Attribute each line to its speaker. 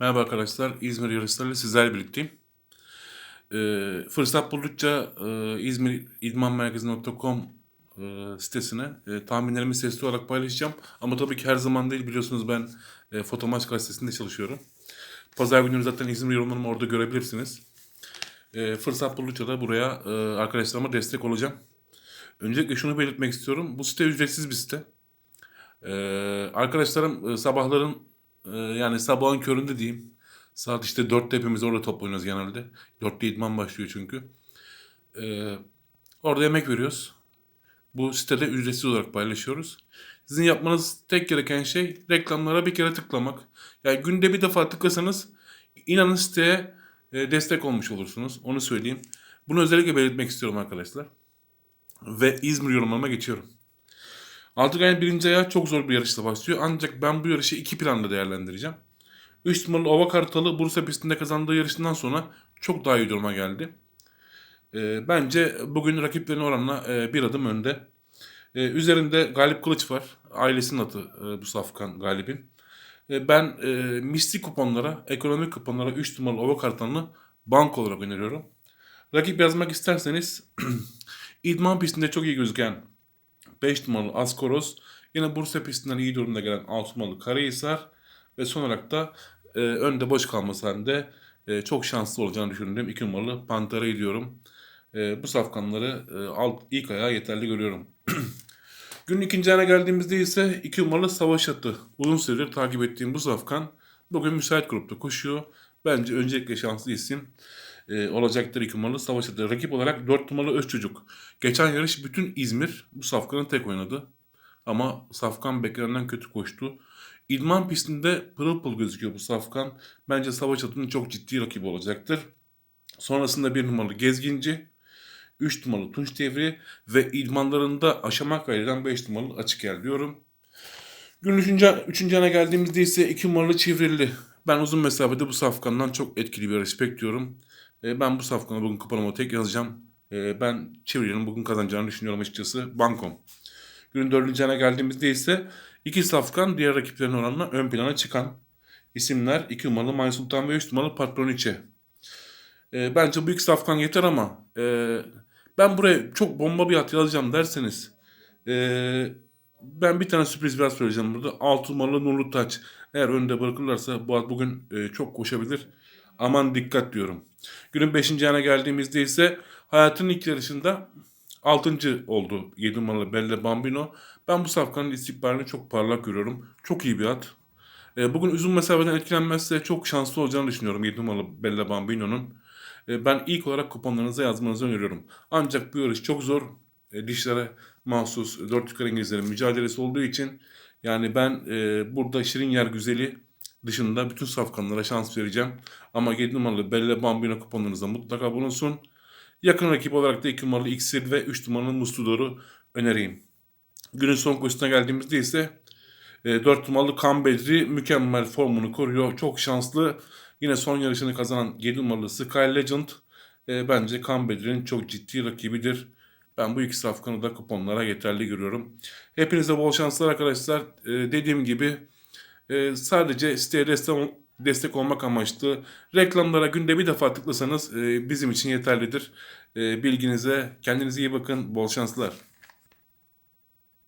Speaker 1: Merhaba arkadaşlar, İzmir yarışlarıyla sizlerle birlikteyim. Ee, fırsat buldukça e, İzmir İdmanmerkezi.com e, sitesine e, tahminlerimi sesli olarak paylaşacağım. Ama tabii ki her zaman değil biliyorsunuz ben e, Fotomaç gazetesinde çalışıyorum. Pazar günü zaten İzmir yorumlarımı orada görebilirsiniz. E, fırsat buldukça da buraya e, arkadaşlarıma destek olacağım. Öncelikle şunu belirtmek istiyorum. Bu site ücretsiz bir site. E, arkadaşlarım e, sabahların ee, yani sabahın köründe diyeyim. Saat işte 4'te hepimiz orada toplanıyoruz genelde. 4'te idman başlıyor çünkü. Ee, orada yemek veriyoruz. Bu sitede ücretsiz olarak paylaşıyoruz. Sizin yapmanız tek gereken şey reklamlara bir kere tıklamak. Yani günde bir defa tıklasanız inanın siteye e, destek olmuş olursunuz. Onu söyleyeyim. Bunu özellikle belirtmek istiyorum arkadaşlar. Ve İzmir yorumlarıma geçiyorum. Altık ayın birinci ayağı çok zor bir yarışla başlıyor. Ancak ben bu yarışı iki planda değerlendireceğim. 3 numaralı Ova Kartalı Bursa pistinde kazandığı yarışından sonra çok daha iyi duruma geldi. E, bence bugün rakiplerine oranla e, bir adım önde. E, üzerinde Galip Kılıç var. Ailesinin adı e, bu safkan Galip'in. E, ben e, mistik kuponlara, ekonomik kuponlara 3 numaralı Ova Kartalı'nı bank olarak öneriyorum. Rakip yazmak isterseniz idman pistinde çok iyi gözüken 5 numaralı Askoros. Yine Bursa pistinden iyi durumda gelen 6 numaralı Karahisar. Ve son olarak da e, önde boş kalması halinde e, çok şanslı olacağını düşündüğüm 2 numaralı Pantera'yı diyorum. E, bu safkanları e, alt, ilk ayağa yeterli görüyorum. Günün ikinci ayına geldiğimizde ise 2 numaralı Savaş Atı. Uzun süredir takip ettiğim bu safkan bugün müsait grupta koşuyor. Bence öncelikle şanslı isim e, olacaktır 2 numaralı Savaş. Rakip olarak 4 numaralı Özçocuk. Geçen yarış bütün İzmir bu safkanın tek oynadı. Ama safkan beklenenden kötü koştu. İdman pistinde pırıl pırıl gözüküyor bu safkan. Bence Savaş Atı'nın çok ciddi rakibi olacaktır. Sonrasında bir numaralı Gezginci, 3 numaralı Tunç Devri ve idmanlarında aşama kaydeden 5 numaralı Açık Yer diyorum. Günün 3. 3. ana geldiğimizde ise 2 numaralı Çivrilli. Ben uzun mesafede bu safkandan çok etkili bir yarış bekliyorum. E, ben bu safkanı bugün kupanıma tek yazacağım. E, ben Çivrilli'nin bugün kazanacağını düşünüyorum açıkçası. Bankom. Günün 4. ana geldiğimizde ise iki safkan diğer rakiplerin oranla ön plana çıkan isimler 2 numaralı May Sultan ve 3 numaralı Patroniçe. E, bence bu iki safkan yeter ama e, ben buraya çok bomba bir at yazacağım derseniz ben bir tane sürpriz biraz söyleyeceğim burada. 6 numaralı Nurlu Taç. Eğer önde bırakırlarsa bu at bugün çok koşabilir. Aman dikkat diyorum. Günün 5. ana geldiğimizde ise hayatının ilk yarışında 6. oldu 7 numaralı Belle Bambino. Ben bu safkanın istikbalini çok parlak görüyorum. Çok iyi bir at. E, bugün uzun mesafeden etkilenmezse çok şanslı olacağını düşünüyorum 7 numaralı Belle Bambino'nun. E, ben ilk olarak kuponlarınıza yazmanızı öneriyorum. Ancak bu yarış çok zor. E, dişlere mahsus 4 yukarı İngilizlerin mücadelesi olduğu için yani ben burada Şirin Yer Güzeli dışında bütün safkanlara şans vereceğim. Ama 7 numaralı Belle Bambino kuponlarınızda mutlaka bulunsun. Yakın rakip olarak da 2 numaralı Xir ve 3 numaralı Mustudor'u önereyim. Günün son koşusuna geldiğimizde ise e, 4 numaralı Cambedri mükemmel formunu koruyor. Çok şanslı. Yine son yarışını kazanan 7 numaralı Sky Legend e, bence Cambedri'nin çok ciddi rakibidir. Ben bu iki safkanı da kuponlara yeterli görüyorum. Hepinize bol şanslar arkadaşlar. E, dediğim gibi e, sadece siteye destek, destek olmak amaçlı reklamlara günde bir defa tıklasanız e, bizim için yeterlidir. E, bilginize kendinize iyi bakın. Bol şanslar.